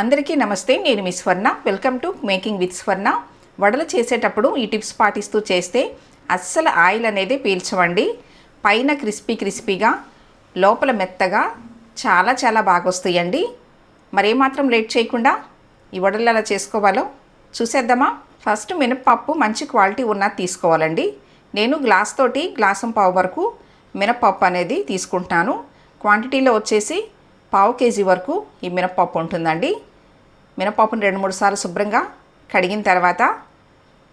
అందరికీ నమస్తే నేను మీ Swarna. Welcome to making with Swarna వడలు చేసేటప్పుడు ఈ టిప్స్ పాటిస్తూ చేస్తే అస్సలు ఆయిల్ అనేది పీల్చవండి. పైన క్రిస్పీ క్రిస్పీగా లోపల మెత్తగా చాలా చాలా బాగా వస్తాయండి మరేమాత్రం లేట్ చేయకుండా ఈ వడలు ఎలా చేసుకోవాలో చూసేద్దామా? ఫస్ట్ మినపప్పు మంచి క్వాలిటీ ఉన్నది తీసుకోవాలండి. నేను గ్లాస్ తోటి గ్లాసం పావు వరకు మినపప్పు అనేది తీసుకుంటాను. క్వాంటిటీలో వచ్చేసి పావు కేజీ వరకు ఈ మినపప్పు ఉంటుందండి. మినపప్పుని రెండు మూడు సార్లు శుభ్రంగా కడిగిన తర్వాత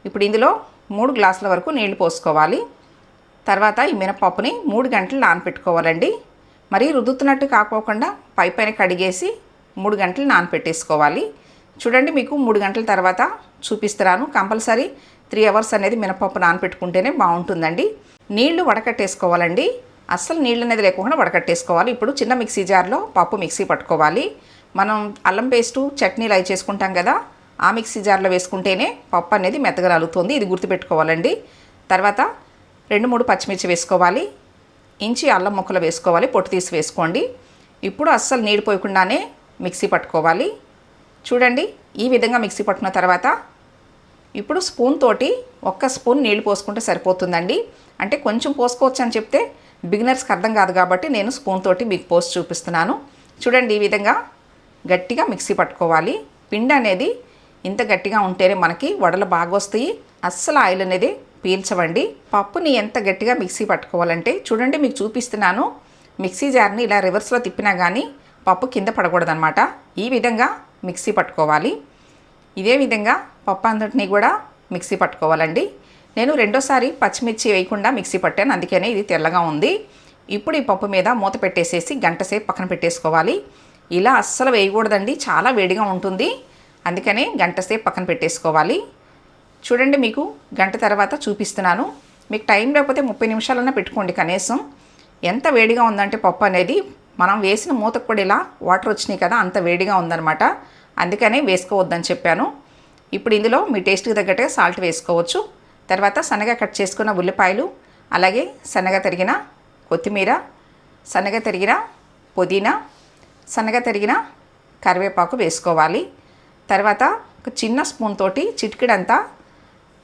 ఇప్పుడు ఇందులో మూడు గ్లాసుల వరకు నీళ్ళు పోసుకోవాలి. తర్వాత ఈ మినపప్పుని మూడు గంటలు నానపెట్టుకోవాలండి. మరీ రుద్దుతున్నట్టు కాకోకుండా పై పైన కడిగేసి మూడు గంటలు నానపెట్టేసుకోవాలి. చూడండి మీకు మూడు గంటల తర్వాత చూపిస్తున్నాను. కంపల్సరీ త్రీ అవర్స్ అనేది మినపప్పు నానపెట్టుకుంటేనే బాగుంటుందండి. నీళ్ళు వడకట్టేసుకోవాలండి. అస్సలు నీళ్ళు అనేది లేకుండా వడకట్టేసుకోవాలి. ఇప్పుడు చిన్న మిక్సీ జార్లో పప్పు మిక్సీ పట్టుకోవాలి. మనం అల్లం పేస్టు చట్నీలు అవి చేసుకుంటాం కదా ఆ మిక్సీ జార్లో వేసుకుంటేనే పప్పు అనేది మెత్తగా నలుగుతుంది. ఇది గుర్తుపెట్టుకోవాలండి. తర్వాత రెండు మూడు పచ్చిమిర్చి వేసుకోవాలి. ఇంచి అల్లం ముక్కలు వేసుకోవాలి. పొట్టు తీసి వేసుకోండి. ఇప్పుడు అస్సలు నీళ్ళు పోయకుండానే మిక్సీ పట్టుకోవాలి. చూడండి ఈ విధంగా మిక్సీ పట్టుకున్న తర్వాత ఇప్పుడు స్పూన్ తోటి ఒక్క స్పూన్ నీళ్ళు పోసుకుంటే సరిపోతుందండి. అంటే కొంచెం పోసుకోవచ్చు అని చెప్తే బిగినర్స్కి అర్థం కాదు కాబట్టి నేను స్పూన్ తోటి మీకు పోసి చూపిస్తున్నాను. చూడండి ఈ విధంగా గట్టిగా మిక్సీ పట్టుకోవాలి. పిండి అనేది ఇంత గట్టిగా ఉంటేనే మనకి వడలు బాగా వస్తాయి అస్సలు ఆయిల్ అనేది పీల్చవండి. పప్పుని ఎంత గట్టిగా మిక్సీ పట్టుకోవాలంటే చూడండి మీకు చూపిస్తున్నాను. మిక్సీ జార్ని ఇలా రివర్స్లో తిప్పినా కానీ పప్పు కింద పడకూడదనమాట ఈ విధంగా మిక్సీ పట్టుకోవాలి. ఇదే విధంగా పప్పు అంతటిని కూడా మిక్సీ పట్టుకోవాలండి. నేను రెండోసారి పచ్చిమిర్చి వేయకుండా మిక్సీ పట్టాను అందుకనే ఇది తెల్లగా ఉంది. ఇప్పుడు ఈ పప్పు మీద మూత పెట్టేసేసి గంట సేపు పక్కన పెట్టేసుకోవాలి. ఇలా అస్సలు వేయకూడదండి చాలా వేడిగా ఉంటుంది. అందుకనే గంట సేపు పక్కన పెట్టేసుకోవాలి. చూడండి మీకు గంట తర్వాత చూపిస్తున్నాను. మీకు టైం లేకపోతే ముప్పై నిమిషాలన్నా పెట్టుకోండి కనీసం. ఎంత వేడిగా ఉందంటే పప్పు అనేది మనం వేసిన మూతకు కూడా ఇలా వాటర్ వచ్చినాయి కదా అంత వేడిగా ఉందన్నమాట. అందుకనే వేసుకోవద్దని చెప్పాను. ఇప్పుడు ఇందులో మీ టేస్ట్కి తగ్గట్టుగా సాల్ట్ వేసుకోవచ్చు. తర్వాత సన్నగా కట్ చేసుకున్న ఉల్లిపాయలు అలాగే సన్నగా తరిగిన కొత్తిమీర సన్నగా తరిగిన పుదీనా సన్నగా తరిగిన కరివేపాకు వేసుకోవాలి. తర్వాత ఒక చిన్న స్పూన్ తోటి చిటికిడంతా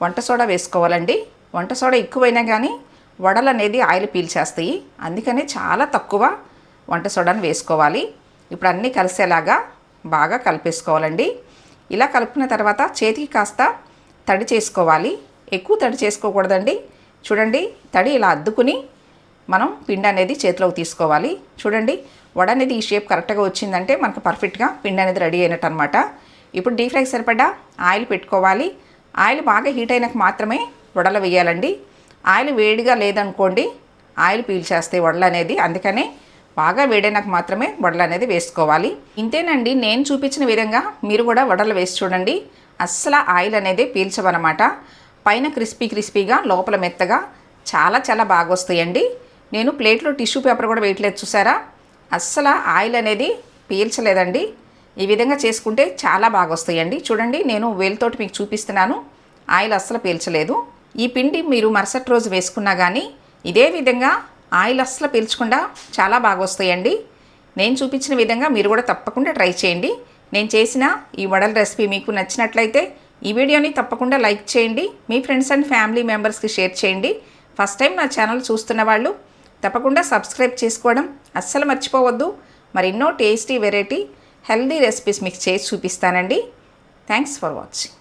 వంట సోడా వేసుకోవాలండి. వంట సోడా ఎక్కువైనా కానీ వడలు అనేది ఆయిల్ పీల్చేస్తాయి. అందుకనే చాలా తక్కువ వంట సోడాను వేసుకోవాలి. ఇప్పుడు అన్నీ కలిసేలాగా బాగా కలిపేసుకోవాలండి. ఇలా కలుపుకున్న తర్వాత చేతికి కాస్త తడి చేసుకోవాలి. ఎక్కువ తడి చేసుకోకూడదండి. చూడండి తడి ఇలా అద్దుకుని మనం పిండి అనేది చేతిలోకి తీసుకోవాలి. చూడండి వడ అనేది ఈ షేప్ కరెక్ట్గా వచ్చిందంటే మనకు పర్ఫెక్ట్గా పిండి అనేది రెడీ అయినట్టు అనమాట ఇప్పుడు డీప్ ఫ్రైకి సరిపడా ఆయిల్ పెట్టుకోవాలి. ఆయిల్ బాగా హీట్ అయినాక మాత్రమే వడలు వేయాలండి. ఆయిల్ వేడిగా లేదనుకోండి ఆయిల్ పీల్చేస్తాయి వడలు అనేది. అందుకనే బాగా వేడైనాక మాత్రమే వడలు అనేది వేసుకోవాలి. ఇంతేనండి నేను చూపించిన విధంగా మీరు కూడా వడలు వేసి చూడండి. అస్సలు ఆయిల్ అనేది పీల్చవన్నమాట. పైన క్రిస్పీ క్రిస్పీగా లోపల మెత్తగా చాలా చాలా బాగా వస్తాయండి. నేను ప్లేట్లో టిష్యూ పేపర్ కూడా వేయట్లేదు చూసారా? అస్సలు ఆయిల్ అనేది పీల్చలేదండి. ఈ విధంగా చేసుకుంటే చాలా బాగా వస్తాయండి. చూడండి నేను వేలుతోటి మీకు చూపిస్తున్నాను. ఆయిల్ అస్సలు పీల్చలేదు. ఈ పిండి మీరు మరుసటి రోజు వేసుకున్నా కానీ ఇదే విధంగా ఆయిల్ అస్సలు పీల్చకుండా చాలా బాగా వస్తాయండి. నేను చూపించిన విధంగా మీరు కూడా తప్పకుండా ట్రై చేయండి. నేను చేసిన ఈ వడల రెసిపీ మీకు నచ్చినట్లయితే ఈ వీడియోని తప్పకుండా లైక్ చేయండి. మీ ఫ్రెండ్స్ అండ్ ఫ్యామిలీ మెంబర్స్కి షేర్ చేయండి. ఫస్ట్ టైం నా ఛానల్ చూస్తున్న వాళ్ళు తప్పకుండా సబ్స్క్రైబ్ చేసుకోవడం అస్సలు మర్చిపోవద్దు. మరెన్నో టేస్టీ వెరైటీ హెల్దీ రెసిపీస్ మీకు చేసి చూపిస్తానండి. Thanks for watching.